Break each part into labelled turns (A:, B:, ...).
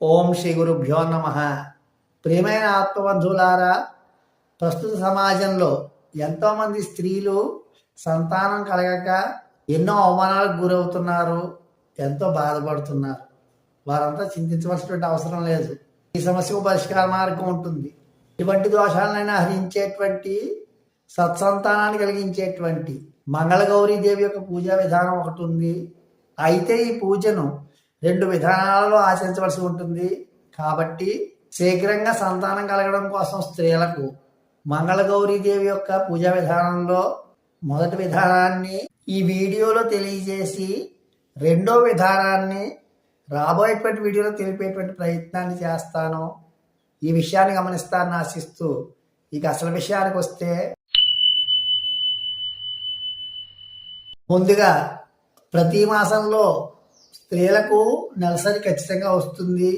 A: ఓం శ్రీ గురుభ్యో నమ. ప్రియమైన ఆత్మబంధువులారా ప్రస్తుత సమాజంలో ఎంతోమంది స్త్రీలు సంతానం కలగక ఎన్నో అవమానాలకు గురవుతున్నారు ఎంతో బాధపడుతున్నారు. వారంతా చింతించవలసినటువంటి అవసరం లేదు. ఈ సమస్యకు పరిష్కార మార్గం ఉంటుంది. ఇటువంటి దోషాలనైనా హరించేటువంటి సత్సంతానాన్ని కలిగించేటువంటి మంగళగౌరీ దేవి యొక్క పూజా విధానం ఒకటి ఉంది. అయితే ఈ పూజను రెండు విధానాలలో ఆచరించవలసి ఉంటుంది. కాబట్టి శీఘ్రంగా సంతానం కలగడం కోసం స్త్రీలకు మంగళగౌరీదేవి యొక్క పూజా విధానంలో మొదటి విధానాన్ని ఈ వీడియోలో తెలియజేసి రెండో విధానాన్ని రాబోయేటువంటి వీడియోలో తెలిపేటువంటి ప్రయత్నాన్ని చేస్తాను. ఈ విషయాన్ని గమనిస్తానని ఆశిస్తూ ఇక అసలు విషయానికి వస్తే ముందుగా ప్రతి మాసంలో స్త్రీలకు నెలసరి ఖచ్చితంగా వస్తుంది.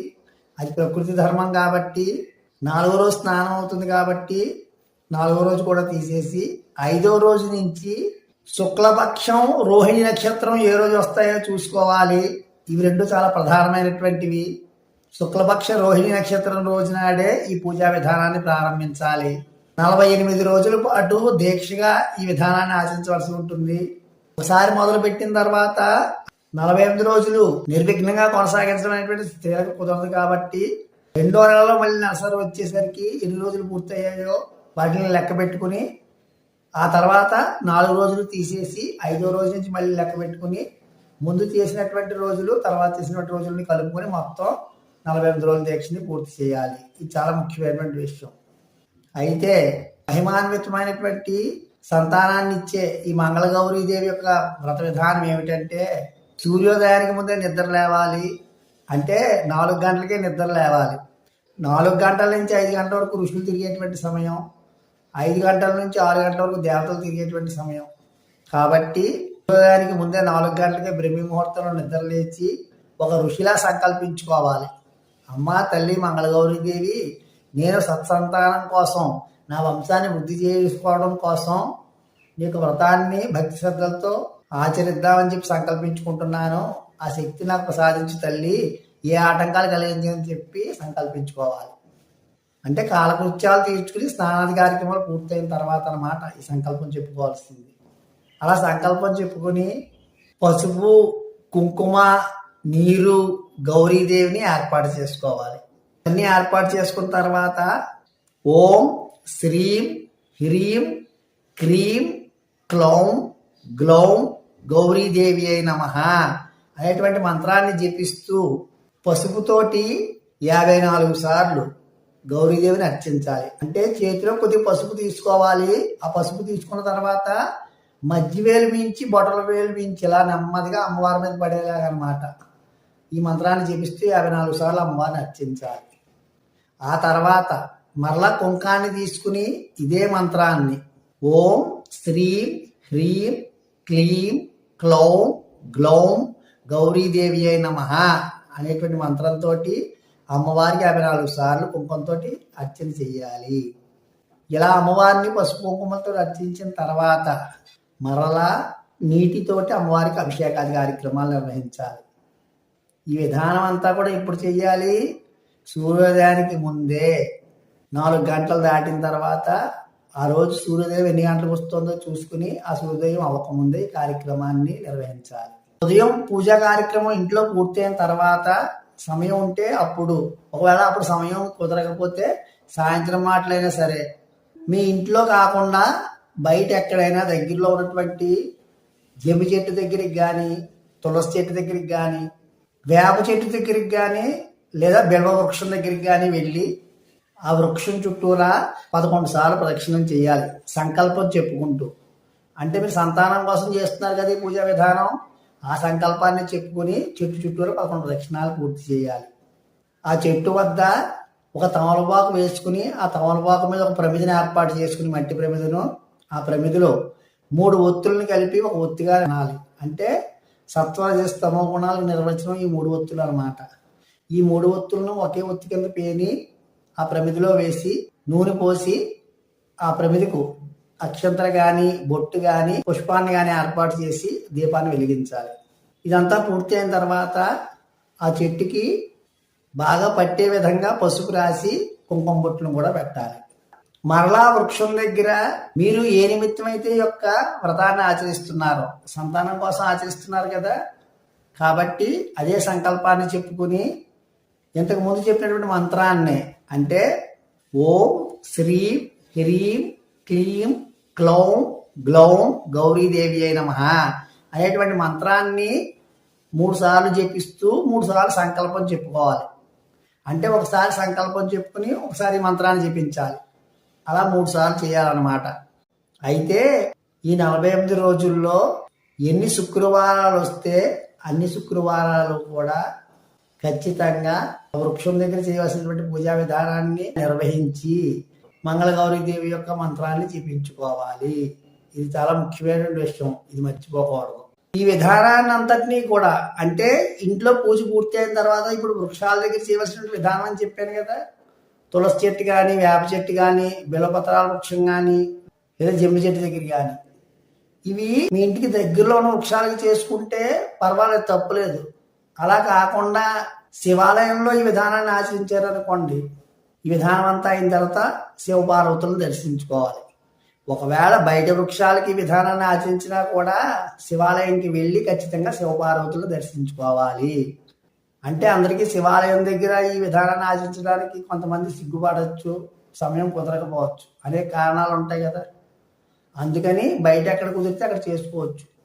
A: అది ప్రకృతి ధర్మం కాబట్టి నాలుగో రోజు స్నానం అవుతుంది కాబట్టి నాలుగో రోజు కూడా తీసేసి ఐదో రోజు నుంచి శుక్లపక్షం రోహిణి నక్షత్రం ఏ రోజు వస్తాయో చూసుకోవాలి. ఇవి రెండు చాలా ప్రధానమైనటువంటివి. శుక్లపక్ష రోహిణి నక్షత్రం రోజు నాడే ఈ పూజా విధానాన్ని ప్రారంభించాలి. నలభై ఎనిమిది రోజుల పాటు దీక్షగా ఈ విధానాన్ని ఆచరించవలసి ఉంటుంది. ఒకసారి మొదలు పెట్టిన తర్వాత నలభై ఎనిమిది రోజులు నిర్విఘ్నంగా కొనసాగించడం అనేటువంటి స్త్రీలకు కుదరదు కాబట్టి రెండో నెలలో మళ్ళీ నర్సరీ వచ్చేసరికి ఎన్ని రోజులు పూర్తయ్యాయో వాటిని లెక్క పెట్టుకుని ఆ తర్వాత నాలుగు రోజులు తీసేసి ఐదో రోజు నుంచి మళ్ళీ లెక్క పెట్టుకుని ముందు చేసినటువంటి రోజులు తర్వాత చేసినటువంటి రోజులని కలుపుకొని మొత్తం నలభై ఎనిమిది రోజుల దీక్షని పూర్తి చేయాలి. ఇది చాలా ముఖ్యమైనటువంటి విషయం. అయితే మహిమాన్వితమైనటువంటి సంతానాన్ని ఇచ్చే ఈ మంగళగౌరీదేవి యొక్క వ్రత విధానం ఏమిటంటే సూర్యోదయానికి ముందే నిద్ర లేవాలి అంటే నాలుగు గంటలకే నిద్ర లేవాలి. నాలుగు గంటల నుంచి ఐదు గంటల వరకు ఋషులు తిరిగేటువంటి సమయం. ఐదు గంటల నుంచి ఆరు గంటల వరకు దేవతలు తిరిగేటువంటి సమయం. కాబట్టి సూర్యోదయానికి ముందే నాలుగు గంటలకే బ్రహ్మి ముహూర్తంలో నిద్ర లేచి ఒక ఋషిలా సంకల్పించుకోవాలి. అమ్మ తల్లి మంగళగౌరీదేవి నేను సత్సంతానం కోసం నా వంశాన్ని వృద్ధి చేసుకోవడం కోసం నీకు వ్రతాన్ని భక్తి శ్రద్ధలతో ఆచరిద్దామని చెప్పి సంకల్పించుకుంటున్నాను. ఆ శక్తి నాకు ప్రసాదించు తల్లి ఏ ఆటంకాలు కలిగించని చెప్పి సంకల్పించుకోవాలి. అంటే కాలకృత్యాలు తీర్చుకుని స్నానాది కార్యక్రమాలు పూర్తయిన తర్వాత అన్నమాట ఈ సంకల్పం చెప్పుకోవాల్సింది. అలా సంకల్పం చెప్పుకొని పసుపు కుంకుమ నీరు గౌరీదేవిని ఏర్పాటు చేసుకోవాలి. అన్నీ ఏర్పాటు చేసుకున్న తర్వాత ఓం శ్రీం హ్రీం క్రీం క్లౌం గ్లౌం గౌరీదేవి అయి నమ అనేటువంటి మంత్రాన్ని జపిస్తూ పసుపుతోటి యాభై నాలుగు సార్లు గౌరీదేవిని అర్చించాలి. అంటే చేతిలో కొద్దిగా పసుపు తీసుకోవాలి. ఆ పసుపు తీసుకున్న తర్వాత మధ్యవేలు మించి బొటల వేలు మించి ఇలా నెమ్మదిగా అమ్మవారి మీద పడేలాగనమాట ఈ మంత్రాన్ని జపిస్తూ యాభై నాలుగు సార్లు అమ్మవారిని అర్చించాలి. ఆ తర్వాత మరలా కుంకాన్ని తీసుకుని ఇదే మంత్రాన్ని ఓం శ్రీం హ్రీం క్లీం క్లౌం గ్లౌం గౌరీదేవి అయి నమ అనేటువంటి మంత్రంతో అమ్మవారికి యాభై నాలుగు సార్లు కుంకుమతో అర్చన చెయ్యాలి ఇలా అమ్మవారిని పసుపు కుంకుమతో అర్చించిన తర్వాత మరలా నీటితోటి అమ్మవారికి అభిషేకాది కార్యక్రమాలు నిర్వహించాలి. ఈ విధానం అంతా కూడా ఇప్పుడు చెయ్యాలి. సూర్యోదయానికి ముందే నాలుగు గంటలు దాటిన తర్వాత ఆ రోజు సూర్యోదయం ఎన్ని గంటలకు వస్తుందో చూసుకుని ఆ సూర్యోదయం అవ్వకముందే కార్యక్రమాన్ని నిర్వహించాలి. ఉదయం పూజా కార్యక్రమం ఇంట్లో పూర్తయిన తర్వాత సమయం ఉంటే అప్పుడు ఒకవేళ అప్పుడు సమయం కుదరకపోతే సాయంత్రం మాటలైనా సరే మీ ఇంట్లో కాకుండా బయట ఎక్కడైనా దగ్గరలో ఉన్నటువంటి జమ్మి చెట్టు దగ్గరికి కానీ తులసి చెట్టు దగ్గరికి కానీ వేప చెట్టు దగ్గరికి కానీ లేదా బిల్వ వృక్షం దగ్గరికి కానీ వెళ్ళి ఆ వృక్షం చుట్టూరా పదకొండు సార్లు ప్రదక్షిణం చేయాలి. సంకల్పం చెప్పుకుంటూ. అంటే మీరు సంతానం కోసం చేస్తున్నారు కదా ఈ పూజా విధానం? ఆ సంకల్పాన్ని చెప్పుకొని చెట్టు చుట్టూరా పదకొండు ప్రదక్షిణాలు పూర్తి చేయాలి. ఆ చెట్టు వద్ద ఒక తమలపాకు వేసుకుని ఆ తమలపాకు మీద ఒక ప్రమిదిని ఏర్పాటు చేసుకుని మట్టి ప్రమిదను ఆ ప్రమిదిలో మూడు ఒత్తులను కలిపి ఒక ఒత్తిగా అనాలి అంటే సత్వరజ స్తమో గుణాలకు నిర్వచనం ఈ మూడు ఒత్తులు అన్నమాట. ఈ మూడు ఒత్తులను ఒకే ఒత్తి కింద పేని ఆ ప్రమిదిలో వేసి నూనె పోసి ఆ ప్రమిదికు అక్షంతర గాని బొట్టు గాని పుష్పాన్ని గాని ఏర్పాటు చేసి దీపాన్ని వెలిగించాలి. ఇదంతా పూర్తి అయిన తర్వాత ఆ చెట్టుకి బాగా పట్టే విధంగా పసుపు రాసి కుంకుమ బొట్టును కూడా పెట్టాలి. మరలా వృక్షం దగ్గర మీరు ఏ నిమిత్తమైతే యొక్క వ్రతాన్ని ఆచరిస్తున్నారో సంతానం కోసం ఆచరిస్తున్నారు కదా కాబట్టి అదే సంకల్పాన్ని చెప్పుకుని ఇంతకు ముందు చెప్పినటువంటి మంత్రాన్ని అంటే ఓం శ్రీం హ్రీం క్లీం క్లౌం గ్లౌం గౌరీదేవి అయిన మహా అనేటువంటి మంత్రాన్ని మూడు సార్లు జపిస్తూ మూడు సార్లు సంకల్పం చెప్పుకోవాలి. అంటే ఒకసారి సంకల్పం చెప్పుకుని ఒకసారి మంత్రాన్ని జపించాలి. అలా మూడు సార్లు చేయాలన్నమాట. అయితే ఈ నలభై ఎనిమిది రోజుల్లో ఎన్ని శుక్రవారాలు వస్తే అన్ని శుక్రవారాలు కూడా ఖచ్చితంగా వృక్షం దగ్గర చేయవలసినటువంటి పూజా విధానాన్ని నిర్వహించి మంగళగౌరీ దేవి యొక్క మంత్రాన్ని చూపించుకోవాలి ఇది చాలా ముఖ్యమైనటువంటి విషయం. ఇది మర్చిపోకూడదు. ఈ విధానాన్ని అంతటినీ కూడా అంటే ఇంట్లో పూజ పూర్తి అయిన తర్వాత ఇప్పుడు వృక్షాల దగ్గర చేయవలసిన విధానం అని చెప్పాను కదా. తులసి చెట్టు కానీ వేప చెట్టు కానీ బిలపత్రాల వృక్షం కానీ లేదా జమ్మి చెట్టు దగ్గర కానీ ఇవి మీ ఇంటికి దగ్గరలో ఉన్న వృక్షాలకి చేసుకుంటే పర్వాలేదు తప్పులేదు. అలా కాకుండా శివాలయంలో ఈ విధానాన్ని ఆచరించారనుకోండి ఈ విధానం అంతా అయిన తర్వాత శివపార్వతులను దర్శించుకోవాలి. ఒకవేళ బయట వృక్షాలకి ఈ విధానాన్ని ఆచరించినా కూడా శివాలయంకి వెళ్ళి ఖచ్చితంగా శివపార్వతులు దర్శించుకోవాలి. అంటే అందరికీ శివాలయం దగ్గర ఈ విధానాన్ని ఆచరించడానికి కొంతమంది సిగ్గుపడవచ్చు సమయం కుదరకపోవచ్చు. అనేక కారణాలు ఉంటాయి కదా. అందుకని బయట ఎక్కడ కుదిరితే అక్కడ చేసుకోవచ్చు.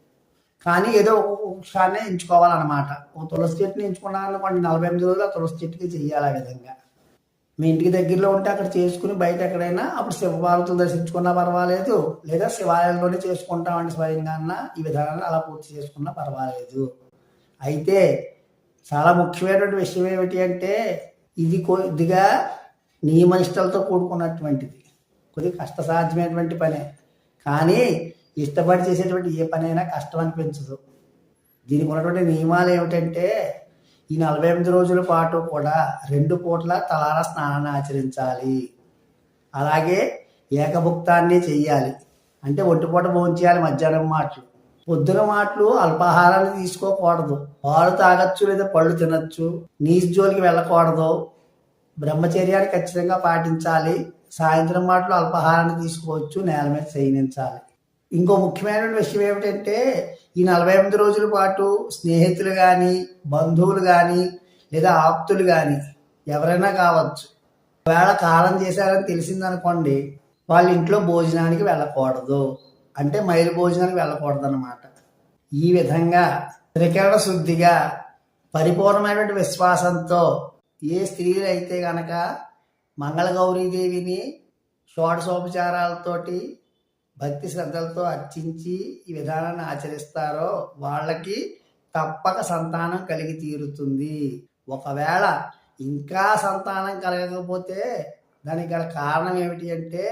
A: కానీ ఏదో ఒక వృక్షాన్ని ఎంచుకోవాలన్నమాట. ఒక తులసి చెట్టుని ఎంచుకున్నాను అనుకోండి నలభై ఎనిమిది రోజులు ఆ తులసి చెట్టుకి చెయ్యాలి ఆ విధంగా. మీ ఇంటికి దగ్గరలో ఉంటే అక్కడ చేసుకుని బయట ఎక్కడైనా అప్పుడు శివపార్వతులు దర్శించుకున్నా పర్వాలేదు లేదా శివాలయంలోనే చేసుకుంటామండి స్వయంగా అన్న ఈ విధానాన్ని అలా పూర్తి చేసుకున్నా పర్వాలేదు. అయితే చాలా ముఖ్యమైనటువంటి విషయం ఏమిటి అంటే ఇది కొద్దిగా నియమనిష్టలతో కూడుకున్నటువంటిది. కొద్దిగా కష్టసాధ్యమైనటువంటి పనే. కానీ ఇష్టపడి చేసేటువంటి ఏ పనైనా కష్టం అనిపించదు దీనికి ఉన్నటువంటి నియమాలు ఏమిటంటే ఈ నలభై ఎనిమిది రోజుల పాటు కూడా రెండు పూట్ల తలార స్నానాన్ని ఆచరించాలి. అలాగే ఏకభుక్తాన్ని చెయ్యాలి. అంటే ఒంటిపూట భోంచేయాలి మధ్యాహ్నం మాటలు. పొద్దున మాటలు అల్పాహారాన్ని తీసుకోకూడదు. పాలు తాగొచ్చు లేదా పళ్ళు తినచ్చు. నీచు జోలికి వెళ్ళకూడదు. బ్రహ్మచర్యాన్ని ఖచ్చితంగా పాటించాలి. సాయంత్రం మాటలు అల్పాహారాన్ని తీసుకోవచ్చు. నేల మీద చేయించాలి ఇంకో ముఖ్యమైన విషయం ఏమిటంటే ఈ నలభై ఎనిమిది రోజుల పాటు స్నేహితులు కానీ బంధువులు కానీ లేదా ఆప్తులు కానీ ఎవరైనా కావచ్చు. ఒకవేళ కాలం చేశారని తెలిసిందనుకోండి వాళ్ళ ఇంట్లో భోజనానికి వెళ్ళకూడదు. అంటే మైలు భోజనానికి వెళ్ళకూడదు అనమాట ఈ విధంగా త్రికరణ శుద్ధిగా పరిపూర్ణమైనటువంటి విశ్వాసంతో ఏ స్త్రీలు అయితే గనక మంగళగౌరీదేవిని షోడశోపచారాలతోటి భక్తి శ్రద్ధలతో అర్చించి ఈ విధానాన్ని ఆచరిస్తారో వాళ్ళకి తప్పక సంతానం కలిగి తీరుతుంది. ఒకవేళ ఇంకా సంతానం కలగకపోతే దానికి గల కారణం ఏమిటి అంటే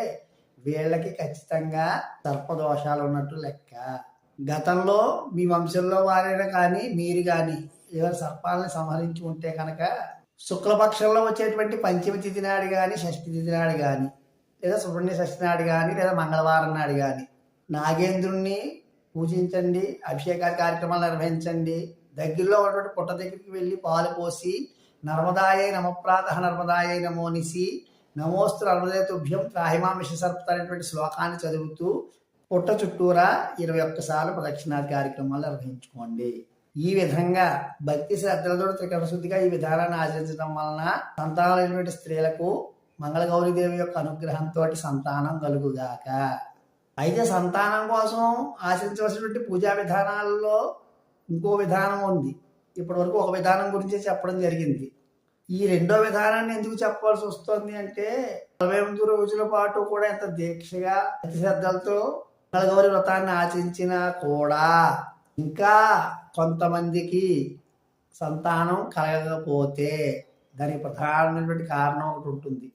A: వీళ్ళకి ఖచ్చితంగా సర్పదోషాలు ఉన్నట్టు లెక్క. గతంలో మీ వంశంలో వారైనా కానీ మీరు కానీ ఏదైనా సర్పాలను సంహరించి ఉంటే కనుక శుక్లపక్షంలో వచ్చేటువంటి పంచమి తిథి నాడు కానీ షష్ఠి తిథి నాడు కానీ లేదా సుబ్రహ్మణ్య షష్ఠి నాడు కానీ లేదా మంగళవారం నాడు కానీ నాగేంద్రుణ్ణి పూజించండి అభిషేక కార్యక్రమాలు నిర్వహించండి. దగ్గరలో ఉన్నటువంటి పుట్ట దగ్గరికి వెళ్ళి పాలు పోసి నర్మదాయే నమప్రాత నర్మదాయే నమోనిసి నమోస్తు నర్మదే తుభ్యం త్రాహిమామిష సర్పత అనేటువంటి శ్లోకాన్ని చదువుతూ పుట్ట చుట్టూరా ఇరవై ఒక్కసార్లు ప్రదక్షిణాది కార్యక్రమాలు నిర్వహించుకోండి. ఈ విధంగా భక్తి శ్రద్ధలతో త్రికరణ శుద్ధిగా ఈ విధానాన్ని ఆచరించడం వలన సంతానమైనటువంటి స్త్రీలకు మంగళగౌరీదేవి యొక్క అనుగ్రహంతో సంతానం కలుగుగాక. అయితే సంతానం కోసం ఆశించవలసినటువంటి పూజా విధానాల్లో ఇంకో విధానం ఉంది. ఇప్పటి వరకు ఒక విధానం గురించి చెప్పడం జరిగింది. ఈ రెండో విధానాన్ని ఎందుకు చెప్పవలసి వస్తుంది అంటే నలభై ఎనిమిది రోజుల పాటు కూడా ఎంత దీక్షగా అతి శ్రద్ధలతో మంగళగౌరి వ్రతాన్ని ఆచరించినా కూడా ఇంకా కొంతమందికి సంతానం కలగకపోతే దానికి ప్రధానమైనటువంటి కారణం ఒకటి ఉంటుంది.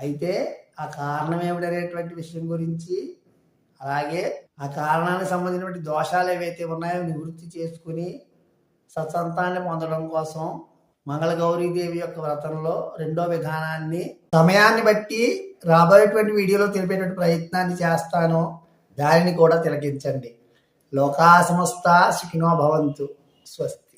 A: అయితే ఆ కారణం ఏమిటనేటువంటి విషయం గురించి అలాగే ఆ కారణానికి సంబంధించినటువంటి దోషాలు ఏవైతే ఉన్నాయో నివృత్తి చేసుకుని సత్సంతాన్ని పొందడం కోసం మంగళగౌరీదేవి యొక్క వ్రతంలో రెండో విధానాన్ని సమయాన్ని బట్టి రాబోయేటువంటి వీడియోలో తెలిపేటువంటి ప్రయత్నాన్ని చేస్తాను. దానిని కూడా తిలకించండి. లోకా సమస్త సుఖినో భవంతు. స్వస్తి.